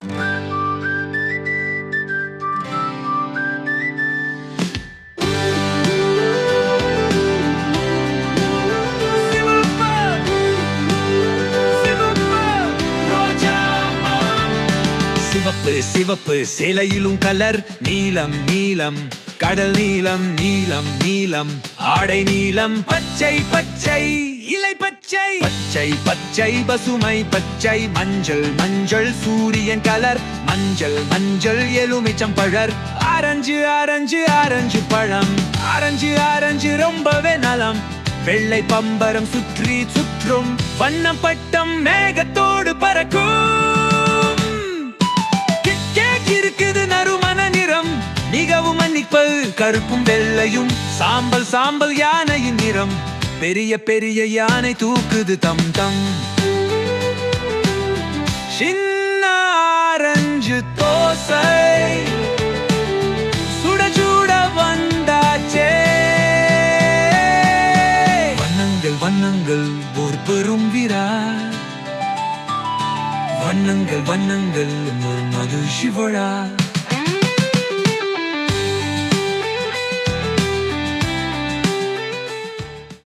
சிவப்பு சிவப்பு சேலையிலும் கலர் நீலம் நீலம். கடல் நீலம் நீலம் நீலம். ஆடை நீலம் பச்சை பச்சை. இலை பச்சை. பச்சை பச்சை பசுமை பச்சை மஞ்சள் மஞ்சள் சூரியன் கலர். மஞ்சள் மஞ்சள் எலுமிச்சம் பழர். ஆரஞ்சு ஆரஞ்சு ஆரஞ்சு பழம். ஆரஞ்சு ஆரஞ்சு ரொம்பவே நலம். வெள்ளை பம்பரம் சுற்றி சுற்றும். வண்ணம் பட்டம் மேகத்தோடு பறக்கும். இருக்குது நறுமண நிறம். மிகவும் மன்னிப்பது கருப்பும் வெள்ளையும் சாம்பல் சாம்பல் யானையின் நிறம். பெரிய பெரிய யானை தூக்குது தம் தம். சின்ன ஆரஞ்சு தோசை சுட சுட வந்தாச்சே. வண்ணங்கள் வண்ணங்கள் ஒரு பெரும் விரா. வண்ணங்கள் வண்ணங்கள் ஒரு மது சிவழா.